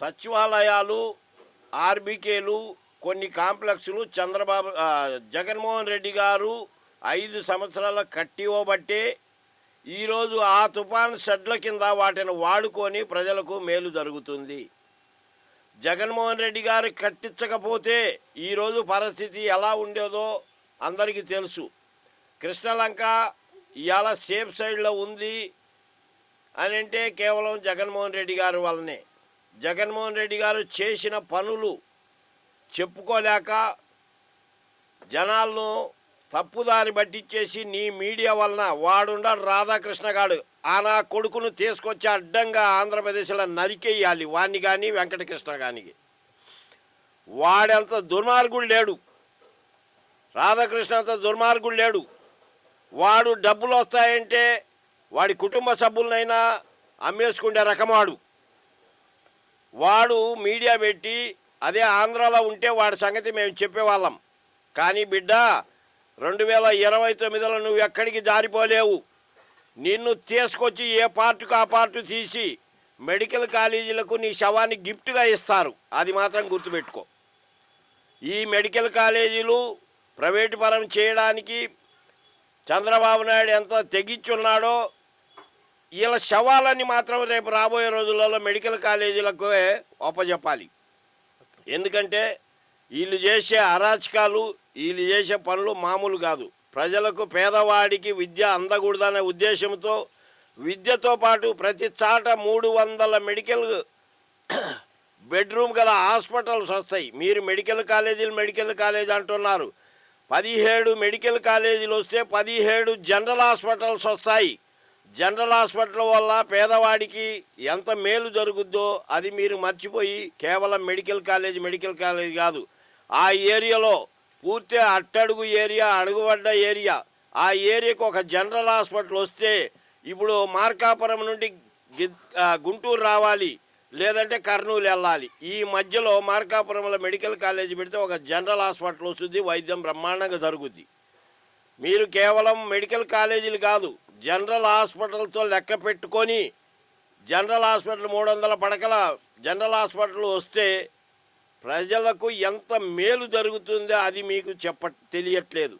సచివాలయాలు ఆర్బీకేలు కొన్ని కాంప్లెక్స్లు చంద్రబాబు జగన్మోహన్ రెడ్డి గారు ఐదు సంవత్సరాల కట్టి ఇవ్వబట్టే ఈరోజు ఆ తుఫాన్ షెడ్ల కింద వాటిని వాడుకొని ప్రజలకు మేలు జరుగుతుంది. జగన్మోహన్ రెడ్డి గారు కట్టించకపోతే ఈరోజు పరిస్థితి ఎలా ఉండేదో అందరికీ తెలుసు. కృష్ణలంక ఇవాళ సేఫ్ సైడ్లో ఉంది అని అంటే కేవలం జగన్మోహన్ రెడ్డి గారి వల్లనే. జగన్మోహన్ రెడ్డి గారు చేసిన పనులు చెప్పుకోలేక జనాలను తప్పుదారి పట్టించేసి నీ మీడియా వలన వాడుండ రాధాకృష్ణ గాడు ఆ నా కొడుకును తీసుకొచ్చి అడ్డంగా ఆంధ్రప్రదేశ్లో నరికేయాలి వాణ్ణి కానీ వెంకటకృష్ణ కానీ వాడంత దుర్మార్గుడు లేడు. రాధాకృష్ణ అంత దుర్మార్గుడు లేడు. వాడు డబ్బులు వస్తాయంటే వాడి కుటుంబ సభ్యులనైనా అమ్మేసుకునే రకమాడు వాడు మీడియా పెట్టి అదే ఆంధ్రాలో ఉంటే వాడి సంగతి మేము చెప్పేవాళ్ళం. కానీ బిడ్డ రెండు వేల ఇరవై తొమ్మిదిలో నువ్వు ఎక్కడికి జారిపోలేవు. నిన్ను తీసుకొచ్చి ఏ పార్టుకు ఆ పార్టు తీసి మెడికల్ కాలేజీలకు నీ శవాన్ని గిఫ్ట్గా ఇస్తారు. అది మాత్రం గుర్తుపెట్టుకో. ఈ మెడికల్ కాలేజీలు ప్రైవేటు పరం చేయడానికి చంద్రబాబు నాయుడు ఎంత తెగించున్నాడో వీళ్ళ శవాలని మాత్రం రేపు రాబోయే రోజులలో మెడికల్ కాలేజీలకు ఒప్పజెప్పాలి. ఎందుకంటే వీళ్ళు చేసే అరాచకాలు వీళ్ళు చేసే పనులు మామూలు కాదు. ప్రజలకు పేదవాడికి విద్య అందకూడదనే ఉద్దేశంతో విద్యతో పాటు ప్రతి చాట మూడు వందల మెడికల్ బెడ్రూమ్ గల హాస్పిటల్స్ వస్తాయి. మీరు మెడికల్ కాలేజీలు మెడికల్ కాలేజ్ అంటున్నారు. పదిహేడు మెడికల్ కాలేజీలు వస్తే పదిహేడు జనరల్ హాస్పిటల్స్ వస్తాయి. జనరల్ హాస్పిటల్ వల్ల పేదవాడికి ఎంత మేలు జరుగుద్దో అది మీరు మర్చిపోయి కేవలం మెడికల్ కాలేజ్ మెడికల్ కాలేజ్ కాదు. ఆ ఏరియాలో పూర్తి అట్టడుగు ఏరియా అడుగుపడ్డ ఏరియా. ఆ ఏరియాకు ఒక జనరల్ హాస్పిటల్ వస్తే ఇప్పుడు మార్కాపురం నుండి గుంటూరు రావాలి లేదంటే కర్నూలు వెళ్ళాలి. ఈ మధ్యలో మార్కాపురంలో మెడికల్ కాలేజ్ పెడితే ఒక జనరల్ హాస్పిటల్ వస్తుంది వైద్యం బ్రహ్మాండంగా జరుగుద్ది. మీరు కేవలం మెడికల్ కాలేజీలు కాదు జనరల్ హాస్పిటల్తో లెక్క పెట్టుకొని జనరల్ హాస్పిటల్ మూడు వందల పడకల జనరల్ హాస్పిటల్ వస్తే ప్రజలకు ఎంత మేలు జరుగుతుందో అది మీకు చెప్ప తెలియట్లేదు.